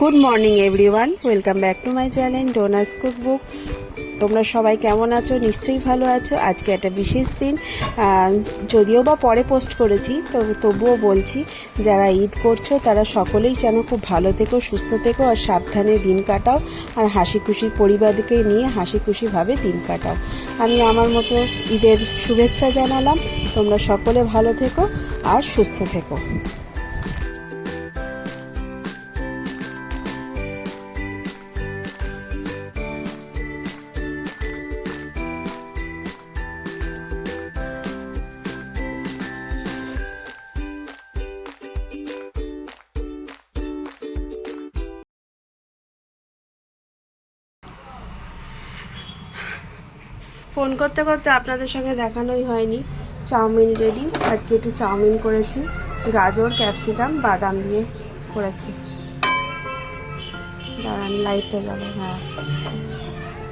Good morning everyone welcome back to my channel Dona's cookbook তোমরা সবাই কেমন আছো? নিশ্চয়ই ভালো আছো। আজকে একটা বিশেষ দিন। যদিও বা পরে পোস্ট করেছি, তো তবুও বলছি, যারা ঈদ করছ, তারা সকলেই যেন খুব ভালো থেকো, সুস্থ থেকো, আর সাবধানে দিন কাটাও, আর হাসি খুশি পরিবারকে নিয়ে হাসি খুশিভাবে দিন কাটাও। আমি আমার মতো ঈদের শুভেচ্ছা জানালাম। তোমরা সকলে ভালো থেকো আর সুস্থ থেকো। ফোন করতে করতে আপনাদের সঙ্গে দেখানোই হয়নি। চাউমিন রেডি আজকে একটু চাউমিন করেছি। গাজর, ক্যাপসিকাম, বাদাম দিয়ে করেছি। দাঁড়ান লাইটটা জ্বালো হ্যাঁ।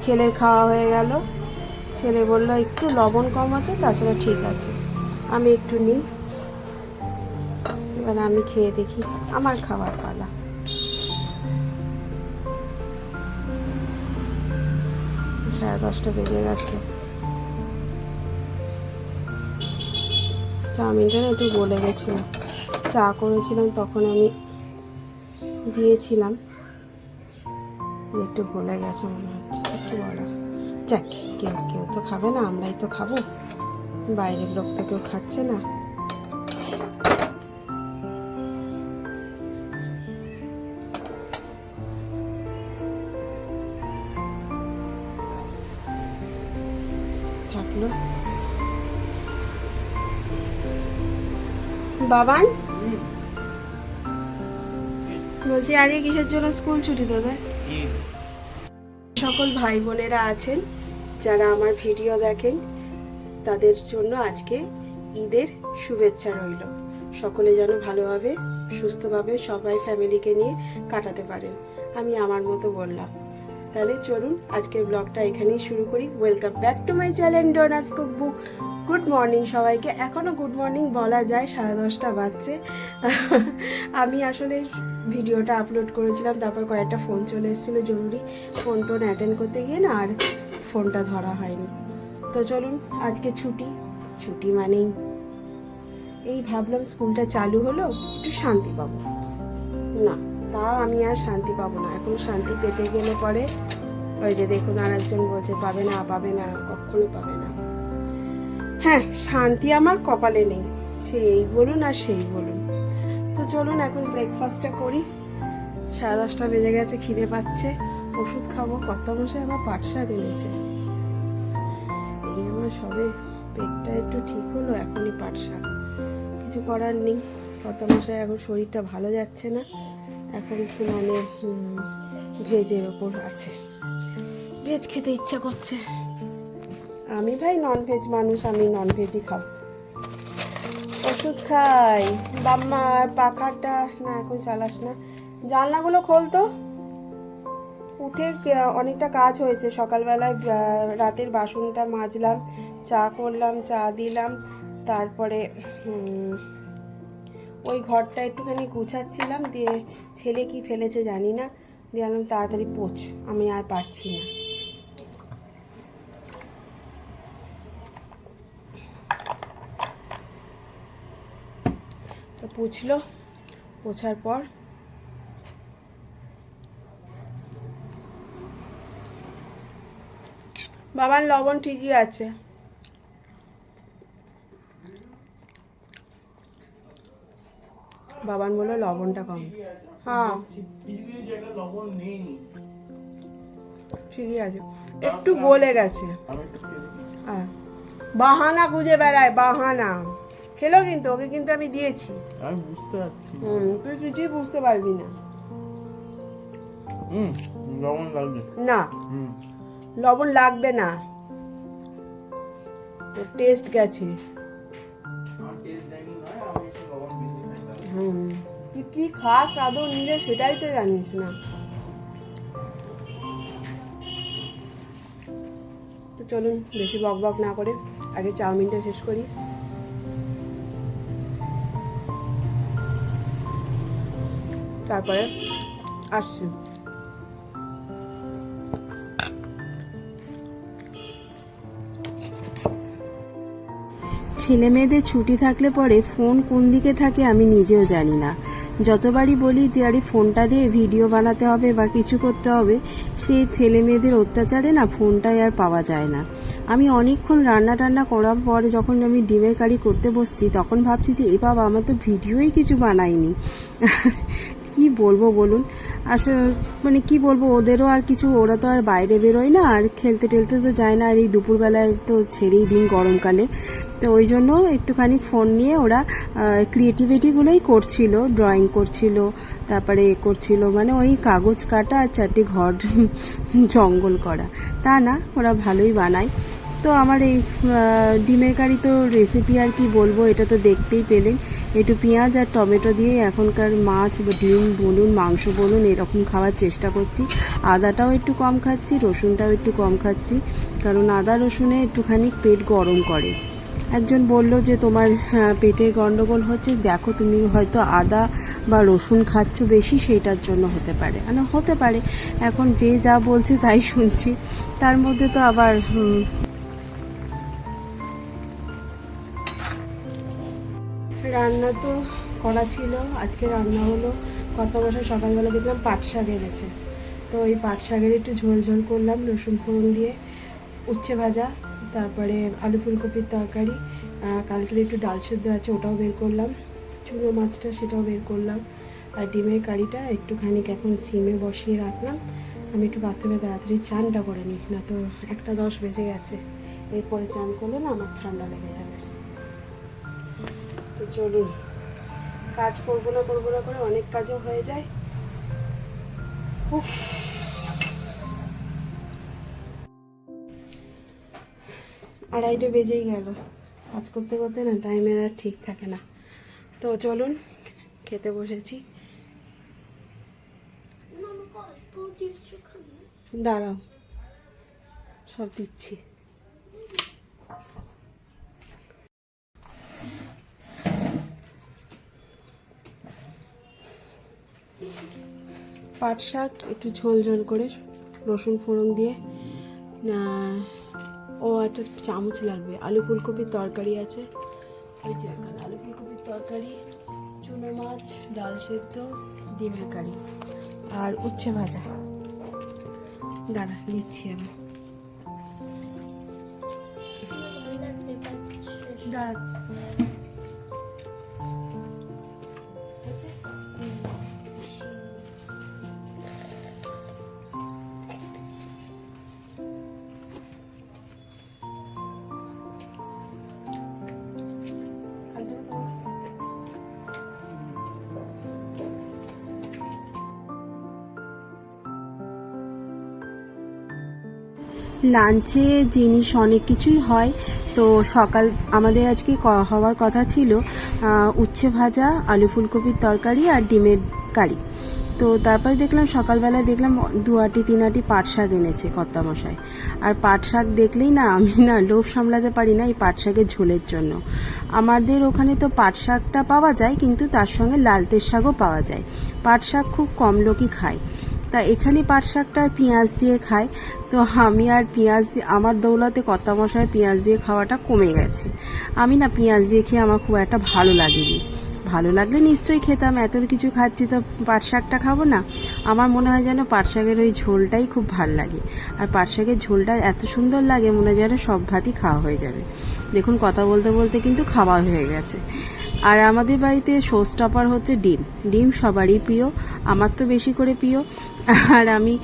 ছেলের খাওয়া হয়ে গেল। ছেলে বলল, একটু লবণ কম আছে, তাছাড়া ঠিক আছে। আমি একটু নিই। এবার আমি খেয়ে দেখি, আমার খাবার পালা। সাড়ে দশটা বেজে গেছে। চাউমিনটা না একটু গলে গেছিল। চা করেছিলাম, তখন আমি দিয়েছিলাম। একটু গলে গেছে মনে হচ্ছে, একটু বলা যাক, কেউ কেউ তো খাবে না, আমরাই তো খাব। বাইরের লোক তো কেউ খাচ্ছে না। বাবান? বলছি আজকে কিসের জন্য স্কুল ছুটি তোদের? সকল ভাই বোনেরা আছেন যারা আমার ভিডিও দেখেন তাদের জন্য আজকে ঈদের শুভেচ্ছা রইল। সকলে যেন ভালোভাবে সুস্থভাবে সবাই ফ্যামিলিকে নিয়ে কাটাতে পারেন আমি আমার মতো বললাম। তাহলে চলুন আজকের ব্লগটা এখানেই শুরু করি। Welcome back to my channel Dona's cook book good morning সবাইকে। এখনও গুড মর্নিং বলা যায়, সাড়ে দশটা বাজছে। আমি আসলে ভিডিওটা আপলোড করেছিলাম, তারপর কয়েকটা ফোন চলে এসেছিল, জরুরি ফোন টোন অ্যাটেন্ড করতে গিয়ে না, আর ফোনটা ধরা হয়নি। তো চলুন, আজকে ছুটি। ছুটি মানেই এই ভাবলাম স্কুলটা চালু হলো, একটু শান্তি পাবো। না, তা আমি আর শান্তি পাবো না। এখন শান্তি পেতে গেলে পরে ওই যে দেখুন আর একজন বলছে, পাবে না পাবে না কখনো পাবে না। হ্যাঁ শান্তি আমার কপালে নেই। সে এই বলুন আর সেই বলুন। তো চলুন এখন ব্রেকফাস্টটা করি। সাড়ে দশটা বেজে গেছে, খিদে পাচ্ছে। ওষুধ খাব। কত মশাই আবার পাটসার এনেছে এই আমার সবে পেটটা একটু ঠিক হলো, এখনই পাটসা কিছু করার নেই। কত মশাই এখন শরীরটা ভালো যাচ্ছে না। এখন একটু মানে ভেজের ওপর আছে। ভেজ খেতে ইচ্ছা করছে। আমি ভাই নন ভেজ মানুষ, আমি নন ভেজই খাব। ওষুধ খাই। বাম্মা, পাখাটা, না, এখন চালাস না। জানলাগুলো খোলতো উঠে অনেকটা কাজ হয়েছে। সকালবেলায় রাতের বাসনটা মাজলাম, চা করলাম, চা দিলাম। তারপরে ওই ঘরটা একটুখানি গুছাচ্ছিলাম। দিয়ে ছেলে কি ফেলেছে জানি না। দিয়ে আনলাম তাড়াতাড়ি পোচ আমি আর পারছি না। তো পুছলো। পোছার পর বাবার লবণ ঠিকই আছে। বাবান বলল লবণটা কম। হ্যাঁ। ঠিকই আছে। একটু গলে গেছে। আর বাহানা খুঁজে বেড়ায়, বাহানা। খেলো কিন্তু ওকে কিন্তু আমি দিয়েছি। আমি বুঝতে পারছি। হুম তুই কিছুই বুঝতে পারবি না। হুম লবণ লাগবে। না। হুম। লবণ লাগবে না। তোর টেস্ট গেছে। হুম। তুই কি খাস আদৌ নিজে সেটাই তো জানিস না। তো চলুন বেশি বক বক না করে আগে চাউমিনটা শেষ করি। তারপরে আসছি। ছেলে মেয়েদের ছুটি থাকলে পরে ফোন কোন দিকে থাকে আমি নিজেও জানি না। যতবারই বলি আরে ফোনটা দিয়ে ভিডিও বানাতে হবে বা কিছু করতে হবে সেই ছেলে মেয়েদের অত্যাচারে না ফোনটাই আর পাওয়া যায় না। আমি অনেকক্ষণ রান্না টান্না করার পরে যখন আমি ডিমের কারি করতে বসছি, তখন ভাবছি যে, এ বাবা, আমার তো ভিডিওই কিছু বানাইনি। কি বলব বলুন? আসলে মানে কি বলব, ওদেরও আর কিছু, ওরা তো আর বাইরে বেরোয় না, আর খেলতে টেলতে তো যায় না, আর এই দুপুরবেলায় তো ছেড়েই দিন গরমকালে। তো ওই জন্য একটুখানি ফোন নিয়ে ওরা ক্রিয়েটিভিটিগুলোই করছিল ড্রয়িং করছিল, তারপরে এ করছিল মানে ওই কাগজ কাটা আর চারটি ঘর জঙ্গল করা। তা না, ওরা ভালোই বানায়। তো আমার এই ডিমের কারি তো রেসিপি আর কি বলব, এটা তো দেখতেই পেলেন। একটু পেঁয়াজ আর টমেটো দিয়ে এখনকার মাছ বা ডিম বলুন মাংস বলুন এরকম খাওয়ার চেষ্টা করছি। আদাটাও একটু কম খাচ্ছি রসুনটাও একটু কম খাচ্ছি কারণ আদা রসুনে একটুখানি পেট গরম করে। একজন বলল যে তোমার হ্যাঁ, পেটের গন্ডগোল হচ্ছে দেখো তুমি হয়তো আদা বা রসুন খাচ্ছ বেশি সেইটার জন্য হতে পারে। মানে হতে পারে। এখন যে যা বলছে তাই শুনছি। তার মধ্যে তো আবার রান্না তো করা ছিল, আজকে রান্না হলো, কত বছর সকালবেলা দেখলাম পাট শাক এনেছে। তো ওই পাট শাকের একটু ঝোল ঝোল করলাম, রসুন ফোড়ন দিয়ে, উচ্ছে ভাজা, তারপরে আলু ফুলকপির তরকারি কালকের একটু ডাল সেদ্ধ আছে ওটাও বের করলাম, চুনো মাছটা সেটাও বের করলাম, আর ডিমের কারিটা একটুখানি এখন সিমে বসিয়ে রাখলাম, আমি একটু বাথরুমে তাড়াতাড়ি চানটা করে নিই, না তো একটা দশ বেজে গেছে, এরপরে চান করলে না আমার ঠান্ডা লেগে যাবে। চলুন, কাজ করব না করব না করে অনেক কাজও হয়ে যায়। আড়াইটে বেজেই গেল। কাজ করতে করতে না টাইমের আর ঠিক থাকে না। তো চলুন, খেতে বসেছি। দাঁড়াও, সব দিচ্ছি। পাট শাক, একটু ঝোল ঝোল করে, রসুন ফোড়ন দিয়ে ও একটা চামচ লাগবে, আলু ফুলকপির তরকারি আছে। আলু ফুলকপির তরকারি, চুনো মাছ, ডাল সেদ্ধ, ডিমের কারি আর উচ্ছে ভাজা। দাঁড়া দিচ্ছি আমি। দাঁড়া। লাঞ্চে, জিনিস অনেক কিছুই হয়। তো সকাল, আমাদের আজকে হওয়ার কথা ছিল উচ্ছে ভাজা, আলু ফুলকপির তরকারি আর ডিমের কারি। তো তারপরে দেখলাম সকালবেলা দেখলাম দু আটি, তিন আটি পাট শাক এনেছে কর্তামশাই। আর পাট শাক দেখলেই না, আমি না লোভ সামলাতে পারি না এই পাট শাকের ঝোলের জন্য। আমাদের ওখানে তো পাট শাকটা পাওয়া যায়, কিন্তু তার সঙ্গে লালতের শাকও পাওয়া যায়। পাট শাক খুব কম লোকই খায়। তা এখানে পাট শাকটা পেঁয়াজ দিয়ে খায় তো আমি আর পেঁয়াজ দিয়ে, আমার দৌলতে কর্তা মশায় পেঁয়াজ দিয়ে খাওয়াটা কমে গেছে। আমি না পেঁয়াজ দিয়ে খেয়ে আমার খুব একটা ভালো লাগেনি। ভালো লাগলে নিশ্চয়ই খেতাম, এত কিছু খাচ্ছি তো পাট শাকটা খাব না। আমার মনে হয় যেন পাট শাকের ওই ঝোলটাই খুব ভালো লাগে। আর পাট শাকের ঝোলটা এত সুন্দর লাগে, মনে হয় যেন সব ভাতই খাওয়া হয়ে যাবে। দেখুন, কথা বলতে বলতে কিন্তু খাওয়া হয়ে গেছে। আর আমাদের বাড়িতে শো স্টপার হচ্ছে ডিম। ডিম সবারই প্রিয়, আমার তো বেশি করে প্রিয়। আর আমি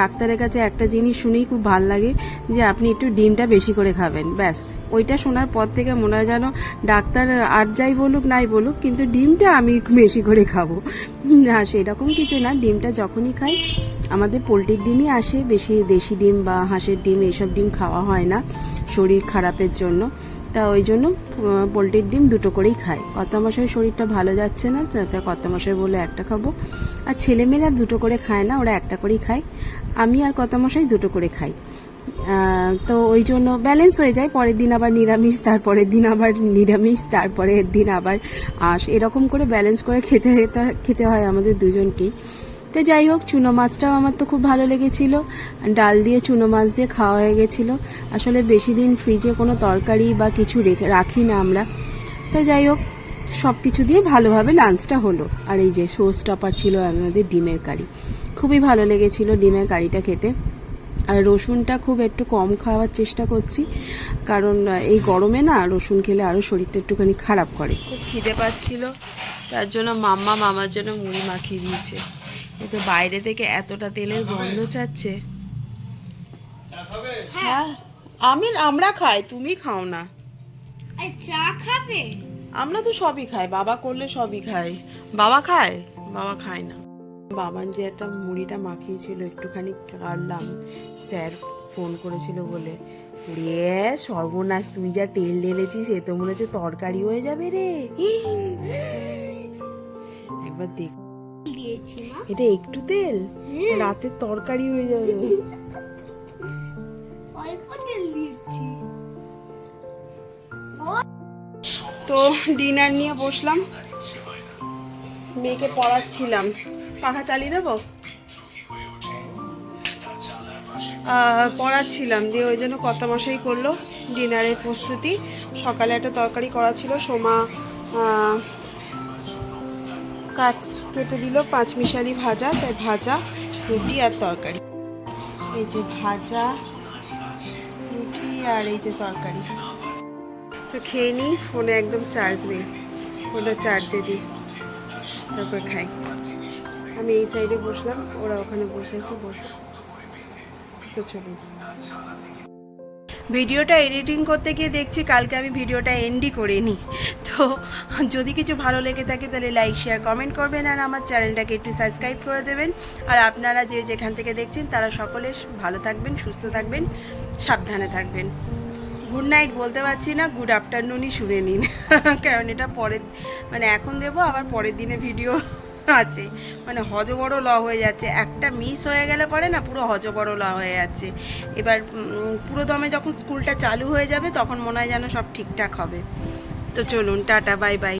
ডাক্তারের কাছে একটা জিনিস শুনেই খুব ভালো লাগে যে আপনি একটু ডিমটা বেশি করে খাবেন, ব্যাস। ওইটা শোনার পর থেকে মনে হয় যেন ডাক্তার আর যাই বলুক নাই বলুক, কিন্তু ডিমটা আমি বেশি করে খাব। না, সেরকম কিছু না, ডিমটা যখনই খাই, আমাদের পোলট্রির ডিমই আসে, বেশি দেশি ডিম বা হাঁসের ডিম, এইসব ডিম খাওয়া হয় না শরীর খারাপের জন্য। তা ওই জন্য পোলট্রির ডিম দুটো করেই খাই কর্তামশাই শরীরটা ভালো যাচ্ছে না তাতে কর্তামশাই বলে একটা খাব। আর ছেলেমেয়েরা দুটো করে খায় না, ওরা একটা করেই খায়। আমি আর কত কর্তামশাই দুটো করে খাই। তো ওই জন্য ব্যালেন্স হয়ে যায়, পরের দিন আবার নিরামিষ, তারপরের দিন আবার নিরামিষ, তারপরের দিন আবার আঁশ। এরকম করে ব্যালেন্স করে খেতে- খেতে হয় আমাদের দুজনকেই। তো যাই হোক, চুনো মাছটাও আমার তো খুব ভালো লেগেছিল। ডাল দিয়ে চুনো মাছ দিয়ে খাওয়া হয়ে গেছিল। আসলে বেশি দিন ফ্রিজে কোনো তরকারি বা কিছু রেখে রাখি না আমরা। তো যাই হোক সব কিছু দিয়ে ভালোভাবে লাঞ্চটা হলো। আর এই যে শো স্টপার ছিল আমাদের ডিমের কারি। খুবই ভালো লেগেছিল ডিমের কারিটা খেতে। আর রসুনটা খুব একটু কম খাওয়ার চেষ্টা করছি। কারণ এই গরমে না রসুন খেলে আরও শরীরটা একটুখানি খারাপ করে। খুব খিদে পাচ্ছিল। তার জন্য মাম্মা মামার জন্য মুড়ি মাখিয়ে দিয়েছে। কিন্তু বাইরে থেকে এতটা তেলের গন্ধ চাচ্ছে। হ্যাঁ। আমি আমরা খাই তুমি খাও না। আর চা খাবে? আমরা তো সবই খাই বাবা করলে সবই খাই। বাবা খায়? বাবা খায় না। বাবান যে একটা মুড়িটা মাখিয়েছিল একটুখানি কাটলাম। স্যার ফোন করেছিল বলে রে সর্বনাশ তুই যা তেল ঢেলেছিস সে তো মনে হচ্ছে তরকারি হয়ে যাবে রে। একবার দেখ দিয়েছি মা। এটা একটু তেল? রাতের তরকারি হয়ে যাবে। অল্প তেল দিয়েছি। তো ডিনার নিয়ে বসলাম। মেয়েকে পড়াচ্ছিলাম। পাখা চালিয়ে দেবো? পড়াচ্ছিলাম। দিয়ে ওই জন্য কত মশাই করল ডিনারের প্রস্তুতি। সকালে একটা তরকারি করা ছিল সোমা কাট কেটে দিল, পাঁচ মিশালি ভাজা, তাই ভাজা, রুটি আর তরকারি। এই যে ভাজা, রুটি আর এই যে তরকারি। তো খেয়ে নিই ফোনে একদম চার্জ নেই। ফোনটা চার্জে দিই। তারপর খাই। আমি এই সাইডে বসলাম, ওরা ওখানে বসেছে বসে। তো চলুন। ভিডিওটা এডিটিং করতে গিয়ে দেখছি কালকে আমি ভিডিওটা এন্ডই করে নিই তো যদি কিছু ভালো লেগে থাকে তাহলে লাইক, শেয়ার, কমেন্ট করবেন আর আমার চ্যানেলটাকে একটু সাবস্ক্রাইব করে দেবেন। আর আপনারা যে যেখান থেকে দেখছেন তারা সকলে ভালো থাকবেন, সুস্থ থাকবেন, সাবধানে থাকবেন। গুড নাইট বলতে পারছি না, গুড আফটারনুনই শুনে নিন। কারণ এটা পরের মানে এখন দেবো, আবার পরের দিনে ভিডিও আছে। মানে হজবড় ল হয়ে যাচ্ছে। একটা মিস হয়ে গেলে পরে না পুরো হজবড় ল হয়ে যাচ্ছে। এবার পুরো দমে যখন স্কুলটা চালু হয়ে যাবে তখন মনে হয় যেন সব ঠিকঠাক হবে। তো চলুন, টাটা বাই বাই